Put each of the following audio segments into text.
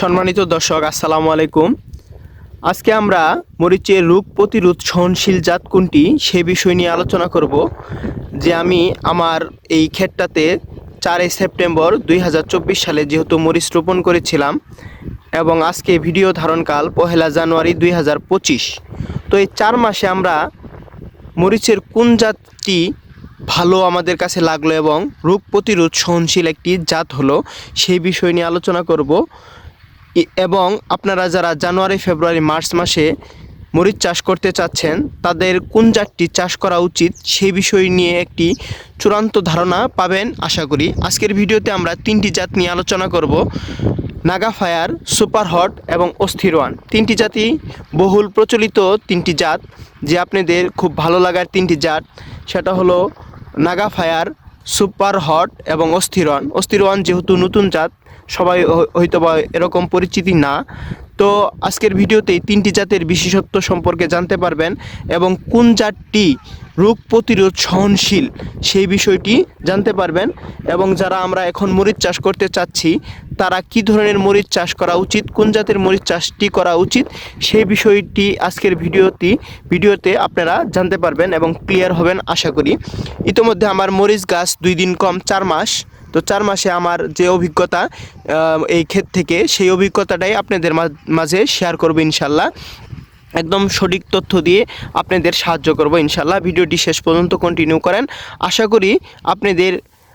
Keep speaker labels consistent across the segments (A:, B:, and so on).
A: সম্মানিত দর্শক, আসসালামু আলাইকুম। আজকে আমরা মরিচের রোগ প্রতিরোধ সহনশীল জাত কোনটি সে বিষয় নিয়ে আলোচনা করব, যে আমি আমার এই ক্ষেতটাতে চারই সেপ্টেম্বর দুই হাজার চব্বিশ সালে যেহেতু মরিচ রোপণ করেছিলাম এবং আজকে ভিডিও ধারণকাল পহেলা জানুয়ারি দুই হাজার পঁচিশ। তো এই চার মাসে আমরা মরিচের কোন জাতটি ভালো আমাদের কাছে লাগল এবং রোগ প্রতিরোধ সহনশীল একটি জাত হলো, সেই বিষয় নিয়ে আলোচনা করব। এবং আপনারা যারা জানুয়ারি, ফেব্রুয়ারি, মার্চ মাসে মরিচ চাষ করতে চাচ্ছেন, তাদের কোন জাতটি চাষ করা উচিত সেই বিষয় নিয়ে একটি চূড়ান্ত ধারণা পাবেন আশা করি। আজকের ভিডিওতে আমরা তিনটি জাত নিয়ে আলোচনা করব। নাগা ফায়ার, সুপার হট এবং অস্থির ওয়ান। তিনটি জাতি বহুল প্রচলিত তিনটি জাত। যে আপনাদের খুব ভালো লাগার তিনটি জাত, সেটা হলো নাগা ফায়ার, সুপার হট এবং অস্থির ওয়ান। অস্থির ওয়ান যেহেতু নতুন জাত সবাই হয়তো বা এরকম পরিচিতি না। তো আজকের ভিডিওতে তিনটি জাতের বিশেষত্ব সম্পর্কে জানতে পারবেন এবং কোন জাতটি রোগ প্রতিরোধ সহনশীল সেই বিষয়টি জানতে পারবেন এবং যারা আমরা এখন মরিচ চাষ করতে চাচ্ছি, তারা কি ধরনের মরিচ চাষ করা উচিত, কোন জাতের মরিচ চাষটি করা উচিত সেই বিষয়টি আজকের ভিডিওটি, ভিডিওতে আপনারা জানতে পারবেন এবং ক্লিয়ার হবেন আশা করি। ইতোমধ্যে আমার মরিচ গাছ দুই দিন কম, চার মাস। তো চার মাসে আমার যে অভিজ্ঞতা এই ক্ষেত থেকে, সেই অভিজ্ঞতাটাই আপনাদের মাঝে শেয়ার করব ইনশাল্লাহ। একদম সঠিক তথ্য দিয়ে আপনাদের সাহায্য করব ইনশাল্লাহ। ভিডিওটি শেষ পর্যন্ত কন্টিনিউ করেন। আশা করি আপনাদের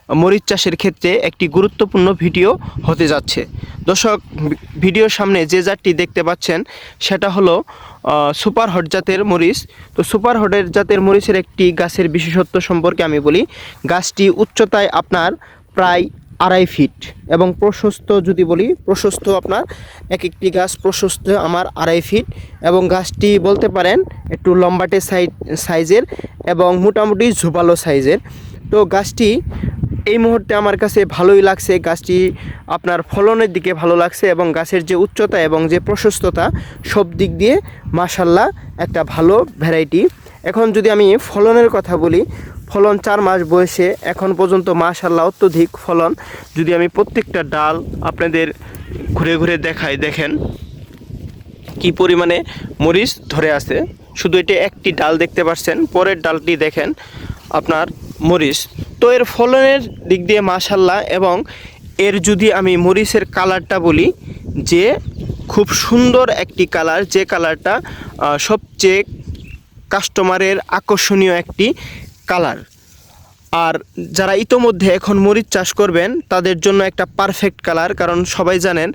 A: মরিচ চাষের ক্ষেত্রে একটি গুরুত্বপূর্ণ ভিডিও হতে যাচ্ছে। দর্শক, ভিডিওর সামনে যে জাতটি দেখতে পাচ্ছেন, সেটা হলো সুপার হট জাতের মরিচ। তো সুপার হটের জাতের মরিচের একটি গাছের বিশেষত্ব সম্পর্কে আমি বলি। গাছটি উচ্চতায় আপনার প্রায় আড়াই ফিট এবং প্রশস্ত, যদি বলি প্রশস্ত আপনার, এক একটি গাছ প্রশস্ত আমার আড়াই ফিট এবং গাছটি বলতে পারেন একটু লম্বাটে সাইজ সাইজের এবং মোটামুটি ঝোপালো সাইজের। তো গাছটি এই মুহূর্তে আমার কাছে ভালোই লাগছে, গাছটি আপনার ফলনের দিকে ভালো লাগছে এবং গাছের যে উচ্চতা এবং যে প্রশস্ততা সব দিক দিয়ে মাসাল্লাহ একটা ভালো ভ্যারাইটি এখন যদি আমি ফলনের কথা বলি ফলন চার মাস বয়সে এখন পর্যন্ত মাশাল্লাহ অত্যধিক ফলন। যদি আমি প্রত্যেকটা ডাল আপনাদের ঘুরে ঘুরে দেখাই, দেখেন কি পরিমাণে মরিচ ধরে আছে। শুধু এটা একটি ডাল দেখতে পাচ্ছেন, পরের ডালটি দেখেন আপনার মরিচ। তো এর ফলনের দিক দিয়ে মাশাল্লাহ এবং এর যদি আমি মরিচের কালারটা বলি, যে খুব সুন্দর একটি কালার, যে কালারটা সবচেয়ে কাস্টমারের আকর্ষণীয় একটি কালার। আর যারা ইতোমধ্যে এখন মরিচ চাষ করবেন, তাদের জন্য একটা পারফেক্ট কালার, কারণ সবাই জানেন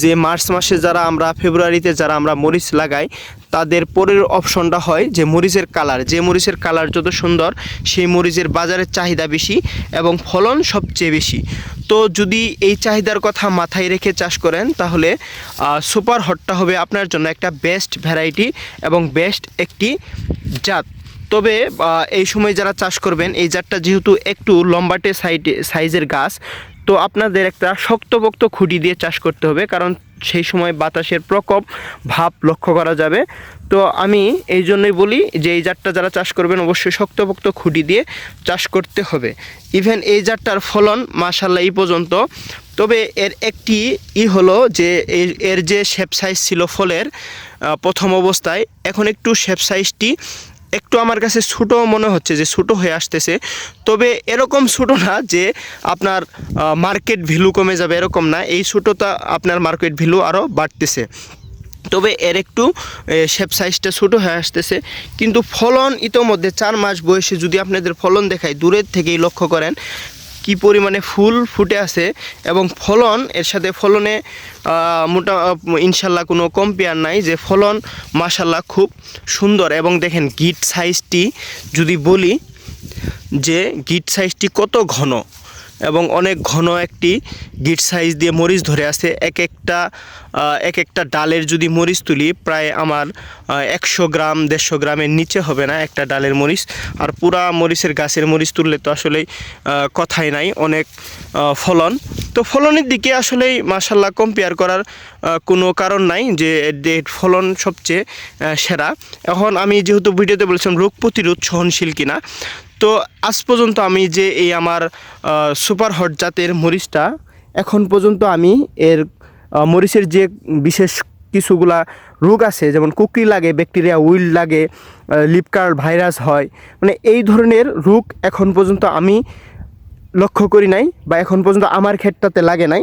A: যে মার্চ মাসে যারা আমরা, ফেব্রুয়ারিতে যারা আমরা মরিচ লাগাই, তাদের পরের অপশনটা হয় যে মরিচের কালার। যে মরিচের কালার যত সুন্দর, সেই মরিচের বাজারের চাহিদা বেশি এবং ফলন সবচেয়ে বেশি। তো যদি এই চাহিদার কথা মাথায় রেখে চাষ করেন, তাহলে সুপার হটটা হবে আপনার জন্য একটা বেস্ট ভ্যারাইটি এবং বেস্ট একটি জাত। তবে এই সময় যারা চাষ করবেন, এই জাতটা যেহেতু একটু লম্বাটে সাইডে, সাইজের গাছ, তো আপনাদের একটা শক্তপোক্ত খুঁটি দিয়ে চাষ করতে হবে, কারণ সেই সময় বাতাসের প্রকোপ, ভাব লক্ষ্য করা যাবে। তো আমি এই জন্যই বলি যে, এই জাতটা যারা চাষ করবেন, অবশ্যই শক্তপোক্ত খুঁটি দিয়ে চাষ করতে হবে। ইভেন এই জাতটার ফলন মাশাল্লাহ এই পর্যন্ত। তবে এর একটি ই হলো যে, এর যে শেপ সাইজ ছিল ফলের প্রথম অবস্থায়, এখন একটু শেপ সাইজটি একটু আমার কাছে ছোটো মনে হচ্ছে যে ছোটো হয়ে আসতেছে। তবে এরকম ছোটো না যে আপনার মার্কেট ভ্যালু কমে যাবে এরকম না। এই ছোটোটা আপনার মার্কেট ভ্যালু আরও বাড়তেছে। তবে এর একটু শেপ সাইজটা ছোটো হয়ে আসতেছে। কিন্তু ফলন ইতোমধ্যে চার মাস বয়সে যদি আপনাদের ফলন দেখায় দূরের থেকেই লক্ষ্য করেন কি পরিমাণে ফুল ফুটে আছে এবং ফলন, এর সাথে ফলনে মোটা, ইনশাল্লাহ কোনো কম্পেয়ার নাই যে ফলন মাশাল্লাহ খুব সুন্দর। এবং দেখেন গিট সাইজটি যদি বলি যে গিট সাইজটি কত ঘন? এবং অনেক ঘন একটি গিট সাইজ দিয়ে মরিচ ধরে আছে। এক একটা এক একটা ডালের যদি মরিচ তুলি, প্রায় আমার একশো গ্রাম, দেড়শো গ্রামের নিচে হবে না একটা ডালের মরিচ। আর পুরা মরিচের গাছের মরিচ তুললে তো আসলেই কথাই নাই, অনেক ফলন। তো ফলনের দিকে আসলেই মাসাল্লাহ কম্পেয়ার করার কোনো কারণ নাই যে যে ফলন সবচেয়ে সেরা। এখন আমি যেহেতু ভিডিওতে বলেছিলাম রোগ প্রতিরোধ সহনশীল কিনা, তো আজ পর্যন্ত আমি যে এই আমার সুপার হট জাতের মরিচটা, এখন পর্যন্ত আমি এর মরিচের যে বিশেষ কিছুগুলা রোগ আছে, যেমন কুকরি লাগে, ব্যাকটেরিয়া উইল লাগে লিপকার ভাইরাস হয় মানে এই ধরনের রোগ এখন পর্যন্ত আমি লক্ষ্য করি নাই বা এখন পর্যন্ত আমার ক্ষেতটাতে লাগে নাই।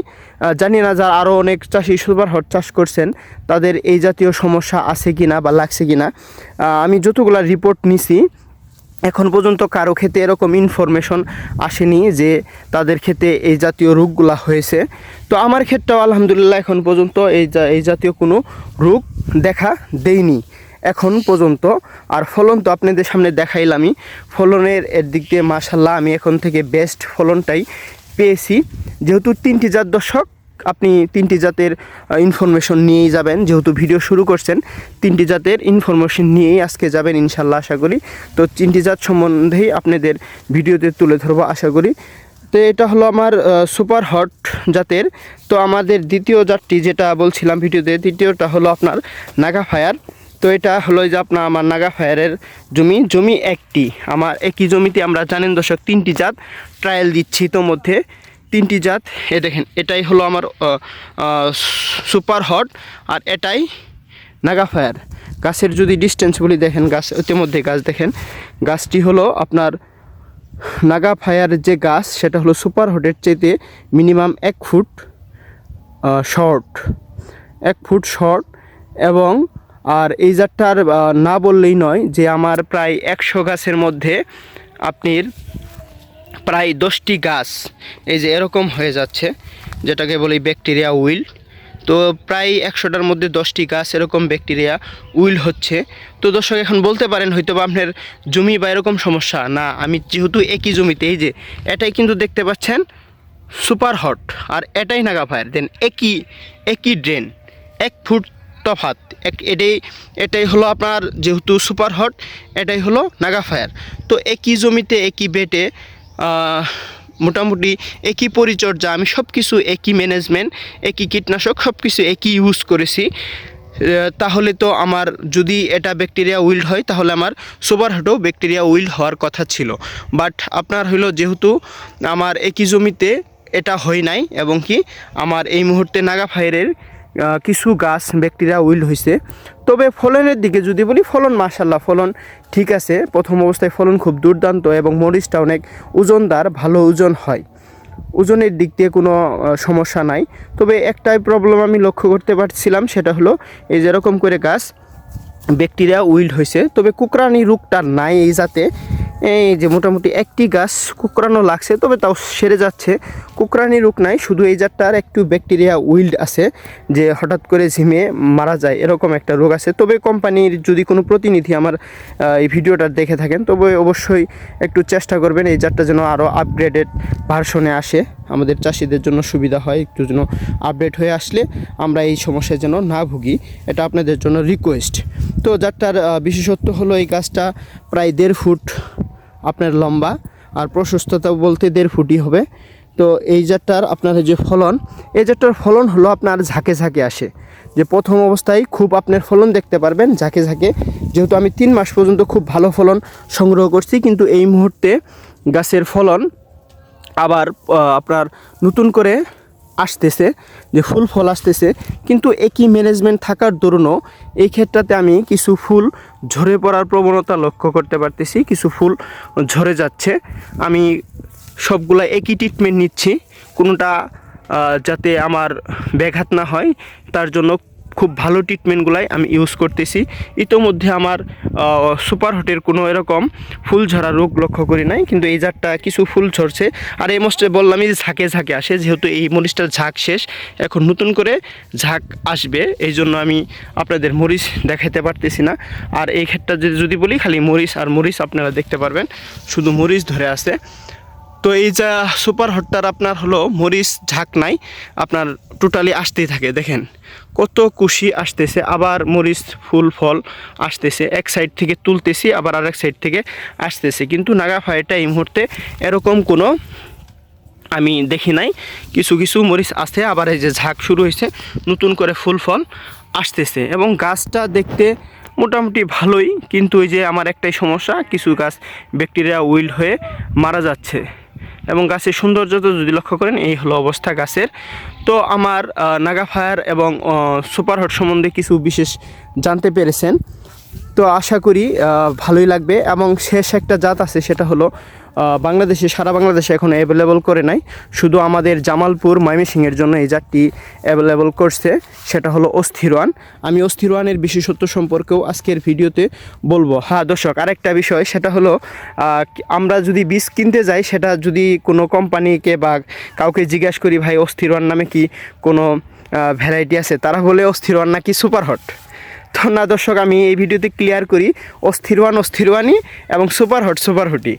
A: জানি না যারা আরও অনেক চাষি সুপার হট চাষ করছেন, তাদের এই জাতীয় সমস্যা আছে কি না বা লাগছে কি না আমি যতগুলা রিপোর্ট নিছি, এখন পর্যন্ত কারও ক্ষেতে এরকম ইনফরমেশন আসেনি যে তাদের ক্ষেতে এই জাতীয় রোগগুলা হয়েছে। তো আমার ক্ষেত্রেও আলহামদুলিল্লাহ এখন পর্যন্ত এই এই জাতীয় কোনো রোগ দেখা দেয়নি। এখন পর্যন্ত। আর ফলন তো আপনাদের সামনে দেখাইলামই। ফলনের এর দিক দিয়ে মাসাল্লাহ আমি এখন থেকে বেস্ট ফলনটাই পেয়েছি। যেহেতু তিনটি জাত দর্শক, আপনি তিনটি জাতের ইনফরমেশন নিয়েই যাবেন। যেহেতু ভিডিও শুরু করছেন, তিনটি জাতের ইনফরমেশন নিয়েই আজকে যাবেন ইনশাল্লাহ আশা করি। তো তিনটি জাত সম্বন্ধেই আপনাদের ভিডিওতে তুলে ধরবো আশা করি। তো এটা হলো আমার সুপার হট জাতের। তো আমাদের দ্বিতীয় জাতটি যেটা বলছিলাম ভিডিওতে, দ্বিতীয়টা হলো আপনার নাগা ফায়ার তো এটা হলো যে আপনার আমার নাগা ফায়ারের জমি। জমি একটি। আমার একই জমিতে আমরা জানেন দর্শক, তিনটি জাত ট্রায়াল দিচ্ছি তো মধ্যে। তিনটি জাত এ দেখেন, এটাই হলো আমার সুপার হট আর এটাই নাগা ফায়ার গাছের যদি ডিস্টেন্স বলি, দেখেন গাছ ইতিমধ্যে গাছ দেখেন। গাছটি হলো আপনার নাগা ফায়ার যে গাছ, সেটা হলো সুপার হটের চাইতে মিনিমাম এক ফুট শর্ট এক ফুট শর্ট এবং আর এই জাতটার না বললেই নয় যে আমার প্রায় একশো গাছের মধ্যে আপনির প্রায় দশটি গাছ এই যে এরকম হয়ে যাচ্ছে, যেটাকে বলি ব্যাকটেরিয়া উইল। তো প্রায় একশোটার মধ্যে দশটি গাছ এরকম ব্যাকটেরিয়া উইল হচ্ছে। তো দর্শক, এখন বলতে পারেন হয়তো বা আপনার জমি বা এরকম সমস্যা। না, আমি যেহেতু একই জমিতে, এই যে এটাই কিন্তু দেখতে পাচ্ছেন, সুপার হট। আর এটাই নাগা ফায়ার, দেন একই একই ড্রেন, এক ফুট তফাত এক এটাই এটাই হলো আপনার যেহেতু সুপার হট, এটাই হলো নাগা ফায়ার। তো একই জমিতে, একই বেটে মোটামুটি একই পরিচর্যা, আমি সব কিছু একই ম্যানেজমেন্ট একই কীটনাশক সব কিছু একই ইউজ করেছি। তাহলে তো আমার যদি এটা ব্যাকটেরিয়া উইল্ড হয়, তাহলে আমার সুপার হটও ব্যাকটেরিয়া উইল্ড হওয়ার কথা ছিল। বাট আপনার হলো যেহেতু আমার একই জমিতে এটা হয় নাই, এবং কি আমার এই মুহূর্তে নাগা ফায়ারের কিছু গাছ ব্যাকটেরিয়া উইল্ড হয়েছে তবে ফলনের দিকে যদি বলি, ফলন মাশাল্লাহ ফলন ঠিক আছে। প্রথম অবস্থায় ফলন খুব দুর্দান্ত এবং মরিচটা অনেক ওজনদার, ভালো ওজন হয়। ওজনের দিক দিয়ে কোনো সমস্যা নাই। তবে একটাই প্রবলেম আমি লক্ষ্য করতে পারছিলাম, সেটা হলো এই যেরকম করে গাছ ব্যাকটেরিয়া উইল্ড হয়েছে তবে কুকরানি রোগটা নাই এই যাতে এই যে মোটামুটি একটি গাছ কুকরানো লাগছে, তবে তাও সেরে যাচ্ছে। কুকরানি রোগ নাই, শুধু এই জাতটার একটু ব্যাকটেরিয়া উইল্ড আছে যে হঠাৎ করে ঝিমে মারা যায়, এরকম একটা রোগ আছে। তবে কোম্পানির যদি কোনো প্রতিনিধি আমার এই ভিডিওটা দেখে থাকেন, তবে অবশ্যই একটু চেষ্টা করবেন এই জাতটা যেন আরও আপগ্রেডেড ভার্সনে আসে। আমাদের চাষিদের জন্য সুবিধা হয়, একটু যেন আপডেট হয়ে আসলে আমরা এই সমস্যায় যেন না ভুগি। এটা আপনাদের জন্য রিকোয়েস্ট তো যারটার বিশেষত্ব হলো এই গাছটা প্রায় দেড় ফুট আপনার লম্বা, আর প্রশস্ততা বলতে দেড় ফুটই হবে। তো এই জাতটার আপনার যে ফলন, এই জাতটার ফলন হলো আপনার ঝাঁকে ঝাঁকে আসে। যে প্রথম অবস্থায় খুব আপনার ফলন দেখতে পারবেন ঝাঁকে ঝাঁকে। যেহেতু আমি তিন মাস পর্যন্ত খুব ভালো ফলন সংগ্রহ করছি, কিন্তু এই মুহূর্তে গাছের ফলন আবার আপনার নতুন করে আসতেছে, যে ফুল ফল আসতেছে। কিন্তু একই ম্যানেজমেন্ট থাকার দরুনও এই ক্ষেত্রতে আমি কিছু ফুল ঝরে পড়ার প্রবণতা লক্ষ্য করতে পারতেছি, কিছু ফুল ঝরে যাচ্ছে। আমি সবগুলা একই ট্রিটমেন্ট নিচ্ছি। কোনোটা যাতে আমার ব্যাঘাত না হয়, তার জন্য খুব ভালো ট্রিটমেন্টগুলাই আমি ইউজ করতেছি। ইতোমধ্যে আমার সুপার হটের কোনো এরকম ফুল ঝরা রোগ লক্ষ্য করি নাই, কিন্তু এই জাতটা কিছু ফুল ঝরছে। আর এই মোস্টে বললামই যে ঝাঁকে ঝাঁকে আসে, যেহেতু এই মরিচটার ঝাঁক শেষ, এখন নতুন করে ঝাঁক আসবে, এই জন্য আমি আপনাদের মরিচ দেখাতে পারতেছি না। আর এই ক্ষেত্রে যদি- বলি, খালি মরিচ আর মরিচ আপনারা দেখতে পারবেন। শুধু মরিচ ধরে আছে। তো এই যা সুপার হটটার আপনার হলো মরিচ ঝাঁক নাই, আপনার টোটালি আসতেই থাকে, দেখেন। কত কুশি আসতেছে, আবার মরিচ, ফুল, ফল আসতেছে। এক সাইড থেকে তুলতেছি, আবার আরেক সাইড থেকে আসতেছে। কিন্তু নাগা ফায়ারটা এই মুহূর্তে এরকম কোনো আমি দেখি নাই। কিছু কিছু মরিচ আছে, আবার এই যে ঝাঁক শুরু হয়েছে, নতুন করে ফুল, ফল আসতেছে। এবং গাছটা দেখতে মোটামুটি ভালোই, কিন্তু ওই যে আমার একটাই সমস্যা, কিছু গাছ ব্যাকটেরিয়া উইল্ড হয়ে মারা যাচ্ছে। এবং গাছের সৌন্দর্য তো যদি লক্ষ্য করেন, এই হলো অবস্থা গাছের। তো আমার নাগা ফায়ার এবং সুপার হট সম্বন্ধে কিছু বিশেষ জানতে পেরেছেন। তো আশা করি ভালোই লাগবে এবং শেষ একটা জাত আছে, সেটা হলো বাংলাদেশে, সারা বাংলাদেশে এখন অ্যাভেলেবল করে নাই। শুধু আমাদের জামালপুর ময়মনসিংহের জন্য এই জাতটি অ্যাভেলেবল করছে, সেটা হলো অস্থিরওয়ান আমি অস্থিরওয়ানের বিশেষত্ব সম্পর্কেও আজকের ভিডিওতে বলব। হ্যাঁ দর্শক, আরেকটা বিষয়, সেটা হলো আমরা যদি বীজ কিনতে যাই, সেটা যদি কোনো কোম্পানিকে বা কাউকে জিজ্ঞাসা করি, ভাই অস্থিরওয়ান নামে কি কোনো ভ্যারাইটি আছে? তারা বলে অস্থিরওয়ান নাকি সুপার হট তো না, দর্শক, আমি এই ভিডিওতে ক্লিয়ার করি, অস্থির ওয়ান অস্থির ওয়ানই এবং সুপার হট সুপার হটই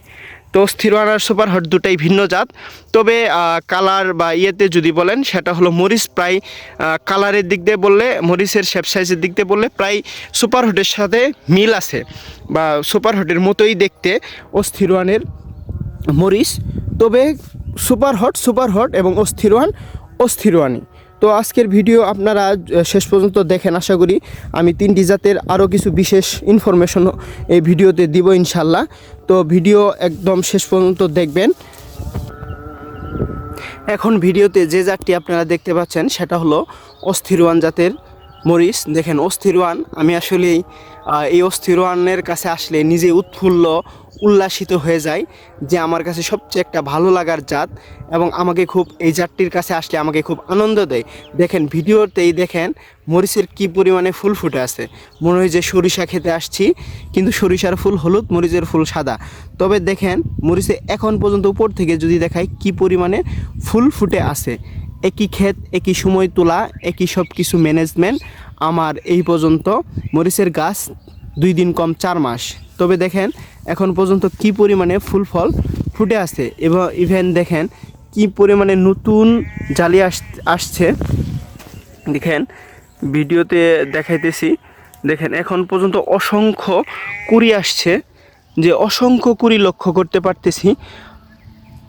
A: তো অস্থির ওয়ান আর সুপার হট দুটাই ভিন্ন জাত। তবে কালার বা ইয়েতে যদি বলেন, সেটা হলো মরিচ প্রায় কালারের দিক দিয়ে বললে, মরিচের শেপ সাইজের দিক দিয়ে বললে প্রায় সুপার হটের সাথে মিল আছে বা সুপার হটের মতোই দেখতে ওয়ানের মরিচ। তবে সুপার হট সুপার হট এবং অস্থির ওয়ান অস্থির ওয়ানই তো আজকের ভিডিও আপনারা শেষ পর্যন্ত দেখেন আশা করি। আমি তিনটি জাতের আরও কিছু বিশেষ ইনফরমেশন এই ভিডিওতে দিব ইনশাল্লাহ। তো ভিডিও একদম শেষ পর্যন্ত দেখবেন। এখন ভিডিওতে যে জাতটি আপনারা দেখতে পাচ্ছেন, সেটা হলো অস্থিরওয়ান জাতের মরিচ। দেখেন অস্থিরওয়ান আমি আসলেই এই অস্থিরওয়ানের কাছে আসলে নিজে উৎফুল্ল উল্লাসিত হয়ে যায় যে আমার কাছে সবচেয়ে একটা ভালো লাগার জাত এবং আমাকে খুব এই জাতটির কাছে আসলে আমাকে খুব আনন্দ দেয়। দেখেন, ভিডিওতেই দেখেন মরিচের কি পরিমাণে ফুল ফুটে আছে। মনে হয় যে সরিষা খেতে আসছি, কিন্তু সরিষার ফুল হলুদ, মরিচের ফুল সাদা। তবে দেখেন, মরিচে এখন পর্যন্ত উপর থেকে যদি দেখাই কি পরিমাণে ফুল ফুটে আছে। একই ক্ষেত, একই সময় তোলা, একই সব কিছু ম্যানেজমেন্ট আমার এই পর্যন্ত মরিচের গাছ দুই দিন কম চার মাস। তবে দেখেন, এখন পর্যন্ত কি পরিমাণে ফুল ফল ফুটে আছে এবং ইভেন দেখেন কি পরিমাণে নতুন জালি আস, আসছে। দেখেন, ভিডিওতে দেখাইতেছি, দেখেন এখন পর্যন্ত অসংখ্য কুড়ি আসছে, যে অসংখ্য কুড়ি লক্ষ্য করতে পারতেছি।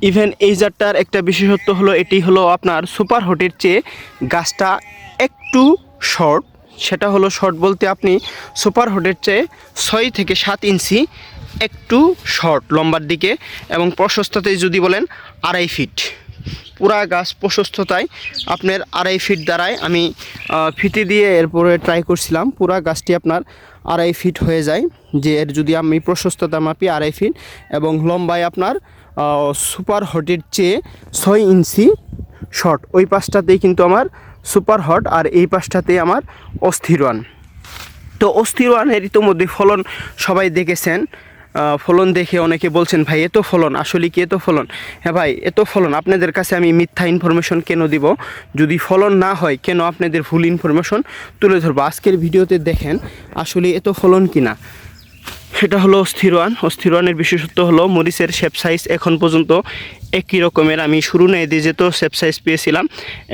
A: ইভেন এই জাতটার একটা বিশেষত্ব হলো, এটি হলো আপনার সুপার হটের চেয়ে গাছটা একটু শর্ট সেটা হলো শর্ট বলতে আপনি সুপার হটের চেয়ে ছয় থেকে সাত ইঞ্চি একটু শর্ট লম্বার দিকে এবং প্রশস্ততায় যদি বলেন আড়াই ফিট। পুরা গাছ প্রশস্ততায় আপনার আড়াই ফিট দ্বারাই আমি ফিতে দিয়ে এরপরে ট্রাই করছিলাম। পুরা গাছটি আপনার আড়াই ফিট হয়ে যায়, যে এর যদি আমি প্রশস্ততা মাপি আড়াই ফিট এবং লম্বায় আপনার সুপার হটের চেয়ে ছয় ইঞ্চি শর্ট। ওই পাশটাতেই কিন্তু আমার সুপার হট আর এই পাশটাতেই আমার অস্থির ওয়ান তো অস্থির ওয়ানের ইতোমধ্যে ফলন সবাই দেখেছেন। ফলন দেখে অনেকে বলছেন, ভাই, এত ফলন, আসলে কি এত ফলন? হ্যাঁ ভাই, এত ফলন, আপনাদের কাছে আমি মিথ্যা ইনফরমেশন কেন দিব? যদি ফলন না হয়, কেন আপনাদের ভুল ইনফরমেশন তুলে ধরবো? আজকের ভিডিওতে দেখেন, আসলে এত ফলন কি না সেটা হলো অস্থিরওয়ান অস্থিরওয়ানের বিশেষত্ব হলো মরিচের শেপ সাইজ এখন পর্যন্ত একই রকমের। আমি শুরু নেই দিয়ে যেত শেপ সাইজ পেয়েছিলাম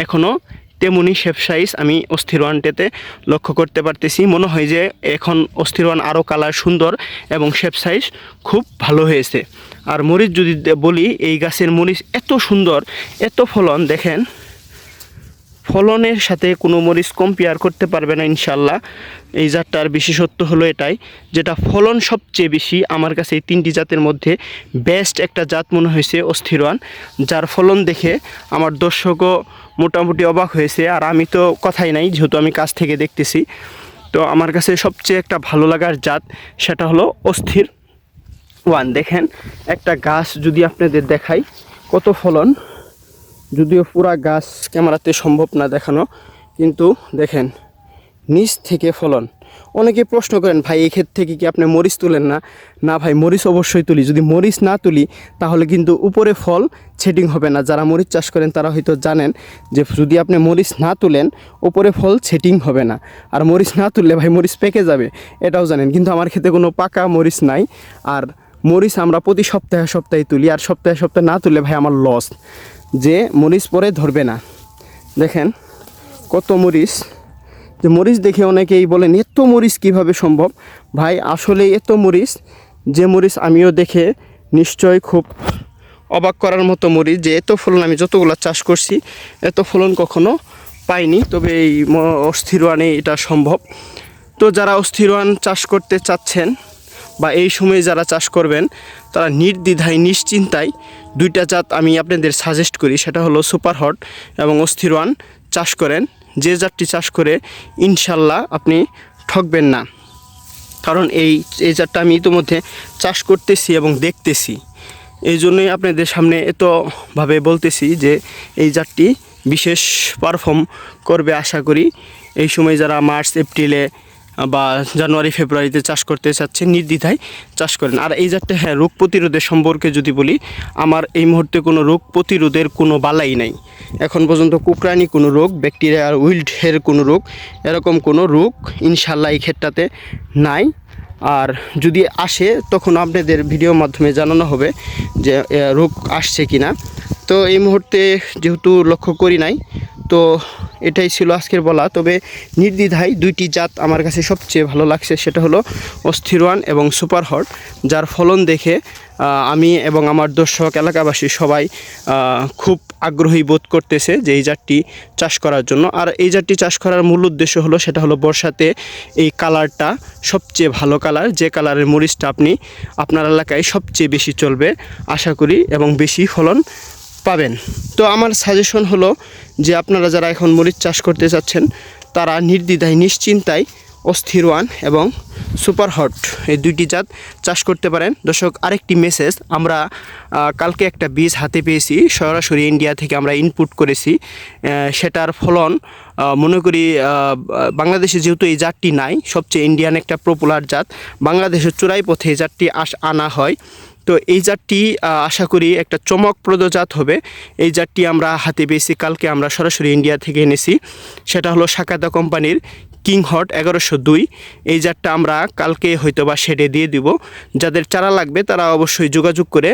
A: এখনও তেমনি শেপ সাইজ আমি অস্থিরওয়ানটাতে লক্ষ্য করতে পারতেছি। মনে হয় যে এখন অস্থির ওয়ান আরও কালার সুন্দর এবং শেপ সাইজ খুব ভালো হয়েছে। আর মরিচ যদি বলি, এই গাছের মরিচ এত সুন্দর, এত ফলন, দেখেন। ফলনের সাথে কোনো মরিচ কম্পেয়ার করতে পারবে না ইনশাল্লাহ এই জাতটার বিশেষত্ব হলো এটাই, যেটা ফলন সবচেয়ে বেশি আমার কাছে এই তিনটি জাতের মধ্যে বেস্ট একটা জাত মনে হয়েছে অস্থিরওয়ান যার ফলন দেখে আমার দর্শকও মোটামুটি অবাক হয়েছে। আর আমি তো কথাই নাই, যেহেতু আমি কাছ থেকে দেখতেছি। তো আমার কাছে সবচেয়ে একটা ভালো লাগার জাত সেটা হলো অস্থির ওয়ান। দেখেন, একটা গাছ যদি আপনাদের দেখাই, কত ফলন? যদিও পুরা গাছ ক্যামেরাতে সম্ভব না দেখানো, কিন্তু দেখেন, নিচ থেকে ফলন। অনেকে প্রশ্ন করেন, ভাই, এই ক্ষেত থেকে কি আপনি মরিচ তুলেন না? না ভাই, মরিচ অবশ্যই তুলি। যদি মরিচ না তুলি, তাহলে কিন্তু উপরে ফল সেটিং হবে না। যারা মরিচ চাষ করেন, তারা হয়তো জানেন যে যদি আপনি মরিচ না তুলেন, উপরে ফল সেটিং হবে না। আর মরিচ না তুললে ভাই, মরিচ পেকে যাবে, এটাও জানেন। কিন্তু আমার ক্ষেতে কোনো পাকা মরিচ নাই। আর মরিচ আমরা প্রতি সপ্তাহে সপ্তাহে তুলি, আর সপ্তাহে সপ্তাহে না তুললে ভাই, আমার লস যে মরিচ পরে ধরবে না। দেখেন কত মরিচ। যে মরিচ দেখে অনেকেই বলেন, এত মরিচ কীভাবে সম্ভব? ভাই, আসলে এত মরিচ, যে মরিচ আমিও দেখে নিশ্চয় খুব অবাক করার মতো মরিচ, যে এত ফলন আমি যতগুলো চাষ করছি, এত ফলন কখনো পাইনি, তবে এই অস্থিরওয়ানে এটা সম্ভব। তো যারা অস্থিরওয়ান চাষ করতে চাচ্ছেন বা এই সময়ে যারা চাষ করবেন, তারা নির্দ্বিধায়, নিশ্চিন্তায়
B: দুইটা জাত আমি আপনাদের সাজেস্ট করি, সেটা হলো সুপার হট এবং অস্থির ওয়ান। চাষ করেন, যে জাতটি চাষ করে ইনশাল্লাহ আপনি ঠকবেন না। কারণ এই এই জাতটা আমি ইতিমধ্যে চাষ করতেছি এবং দেখতেছি। এই জন্যই আপনাদের সামনে এতভাবে বলতেছি যে এই জাতটি বিশেষ পারফর্ম করবে আশা করি। এই সময় যারা মার্চ এপ্রিলে বা জানুয়ারি, ফেব্রুয়ারিতে চাষ করতে চাচ্ছেন, নির্দ্বিধায় চাষ করেন। আর এই জাতটা হ্যাঁ রোগ প্রতিরোধের সম্পর্কে যদি বলি, আমার এই মুহূর্তে কোনো রোগ প্রতিরোধের কোনো বালাই নাই। এখন পর্যন্ত কুকরানি কোনো রোগ ব্যাকটেরিয়া আর উইল্ডের কোনো রোগ, এরকম কোনো রোগ ইনশাল্লাহ এই ক্ষেত্রটাতে নাই। আর যদি আসে, তখন আপনাদের ভিডিওর মাধ্যমে জানানো হবে যে রোগ আসছে কি না তো এই মুহূর্তে যেহেতু লক্ষ্য করি নাই, তো এটাই ছিল আজকের বলা। তবে নির্দ্বিধায় দুইটি জাত আমার কাছে সবচেয়ে ভালো লাগছে, সেটা হলো অস্থির ওয়ান এবং সুপার হট, যার ফলন দেখে আমি এবং আমার দর্শক এলাকাবাসী সবাই খুব আগ্রহী বোধ করতেছে যে এই জাতটি চাষ করার জন্য। আর এই জাতটি চাষ করার মূল উদ্দেশ্য হলো, সেটা হলো বর্ষাতে এই কালারটা সবচেয়ে ভালো কালার, যে কালারের মরিচটা আপনি আপনার এলাকায় সবচেয়ে বেশি চলবে, আশা করি, এবং বেশি ফলন পাবেন। তো আমার সাজেশন হলো যে আপনারা যারা এখন মরিচ চাষ করতে চাচ্ছেন তারা নির্দ্বিধায়, নিশ্চিন্তায় অস্থির ওয়ান এবং সুপার হট এই দুইটি জাত চাষ করতে পারেন। দর্শক, আরেকটি মেসেজ আমরা কালকে একটা বীজ হাতে পেয়েছি, সরাসরি ইন্ডিয়া থেকে আমরা ইনপুট করেছি সেটার ফলন মনে করি বাংলাদেশে যেহেতু এই জাতটি নাই, সবচেয়ে ইন্ডিয়ান একটা পপুলার জাত, বাংলাদেশের চূড়াই পথে এই জাতটি আস, আনা হয়। তো এই জাতটি আশা করি একটা চমকপ্রদ জাত হবে। এই জাতটি আমরা হাতে পেয়েছি, কালকে আমরা সরাসরি ইন্ডিয়া থেকে এনেছি। সেটা হলো সাকাতা কোম্পানির কিং হট এগারোশো দুই। এই জাতটা আমরা কালকে হয়তো বা শেডে দিয়ে দিব। যাদের চারা লাগবে তারা অবশ্যই যোগাযোগ করে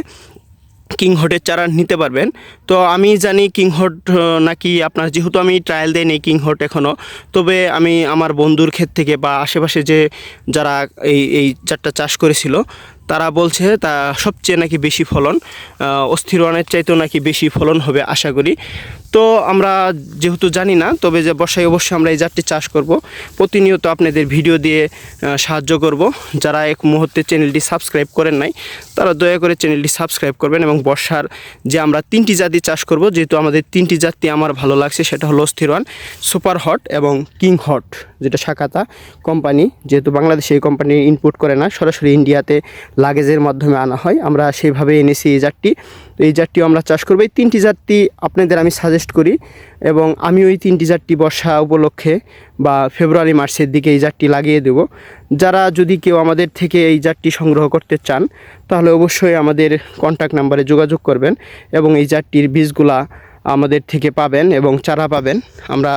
B: কিংহটের চারা নিতে পারবেন। তো আমি জানি কিংহট নাকি আপনার, যেহেতু আমি ট্রায়াল দেই নেই কিংহট এখনও তবে আমি আমার বন্ধুর ক্ষেত থেকে বা আশেপাশে যে যারা এই এই চারটা চাষ করেছিল তারা বলছে তা সবচেয়ে নাকি বেশি ফলন অস্থির ওয়ানের চাইতেও নাকি বেশি ফলন হবে আশা করি। তো আমরা যেহেতু জানি না, তবে যে বর্ষায় অবশ্যই আমরা এই জাতটি চাষ করব। প্রতিনিয়ত আপনাদের ভিডিও দিয়ে সাহায্য করব। যারা এক মুহূর্তে চ্যানেলটি সাবস্ক্রাইব করেন নাই, তারা দয়া করে চ্যানেলটি সাবস্ক্রাইব করবেন এবং বর্ষার যে আমরা তিনটি জাতি চাষ করব, যেহেতু আমাদের তিনটি জাতি আমার ভালো লাগছে, সেটা হলো অস্থির ওয়ান, সুপার হট এবং কিং হট। যেটা শাখাতা কোম্পানি, যেহেতু বাংলাদেশে এই কোম্পানি ইনপুট করে না, সরাসরি ইন্ডিয়াতে লাগেজের মাধ্যমে আনা হয়। আমরা সেইভাবে এনেছি এই জাতটি। তো এই জাতটিও আমরা চাষ করব। এই তিনটি জাতটি আপনাদের আমি সাজেস্ট করি এবং আমি ওই তিনটি জাতটি বর্ষা উপলক্ষে বা ফেব্রুয়ারি মার্চের দিকে এই জাতটি লাগিয়ে দেব। যারা যদি কেউ আমাদের থেকে এই জাতটি সংগ্রহ করতে চান, তাহলে অবশ্যই আমাদের কন্ট্যাক্ট নাম্বারে যোগাযোগ করবেন এবং এই জাতটির বীজগুলা আমাদের থেকে পাবেন এবং চারা পাবেন। আমরা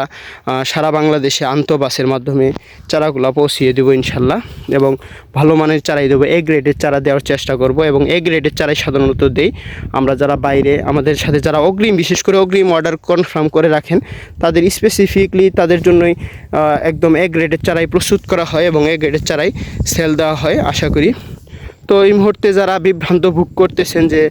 B: সারা বাংলাদেশে আন্তঃবাসের মাধ্যমে চারাগুলো পৌঁছিয়ে দেবো ইনশাল্লাহ এবং ভালো মানের চারাই দেবো। এ গ্রেডের চারা দেওয়ার চেষ্টা করব এবং এ গ্রেডের চারাই সাধারণত দেই। আমরা যারা বাইরে, আমাদের সাথে যারা অগ্রিম, বিশেষ করে অগ্রিম অর্ডার কনফার্ম করে রাখেন, তাদের স্পেসিফিকলি তাদের জন্যই একদম এ গ্রেডের চারাই প্রস্তুত করা হয় এবং এ গ্রেডের চারাই সেল দেওয়া হয়। আশা করি তো এই মুহূর্তে যারা বিভ্রান্ত ভোগ করতেছেন যে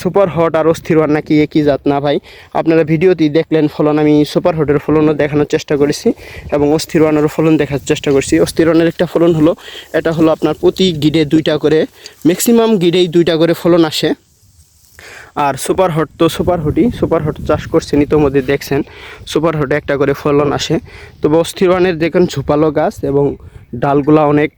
B: সুপার হট আর অস্থির ওয়ান নাকি একই জাত না ভাই, আপনারা ভিডিওতেই দেখলেন ফলন, আমি সুপার হটের ফলনও দেখানোর চেষ্টা করেছি এবং অস্থির ওয়ানেরও ফলন দেখার চেষ্টা করছি। অস্থির ওয়ানের একটা ফলন হলো, এটা হলো আপনার প্রতি গিডে দুইটা করে ম্যাক্সিমাম গিডেই দুইটা করে ফলন আসে। আর সুপার হট তো সুপার হটই, সুপার হট চাষ করছেন, ইতোমধ্যে দেখছেন, সুপার হটে একটা করে ফলন আসে। তবে অস্থির ওয়ানের দেখেন ঝুপালো গাছ এবং ডালগুলা অনেক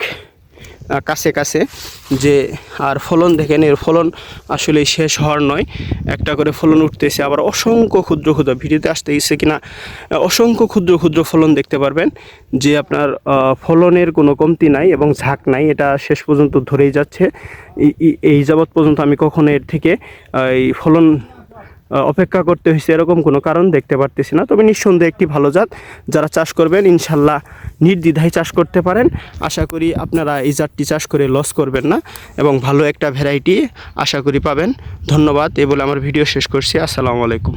B: কাছে কাছে যে আর ফলন দেখেন, এর ফলন আসলে শেষ হওয়ার নয়। একটা করে ফলন উঠতেছে, আবার অসংখ্য ক্ষুদ্র ক্ষুদ্র, ভিডিওতে আসতে গেছে কিনা অসংখ্য ক্ষুদ্র ক্ষুদ্র ফলন দেখতে পারবেন, যে আপনার ফলনের কোনো কমতি নাই এবং ঝাঁক নাই, এটা শেষ পর্যন্ত ধরেই যাচ্ছে। এই- যাবৎ পর্যন্ত আমি কখনো এর থেকে এই ফলন অপেক্ষা করতে হয়েছে, এরকম কোনো কারণ দেখতে পারতেছি না। তবে নিঃসন্দেহে একটি ভালো জাত, যারা চাষ করবেন, ইনশাল্লাহ নির্দ্বিধায় চাষ করতে পারেন। আশা করি আপনারা এই জাতটি চাষ করে লস করবেন না এবং ভালো একটা ভ্যারাইটি আশা করি পাবেন। ধন্যবাদ এ বলে আমার ভিডিও শেষ করছি। আসসালামু আলাইকুম।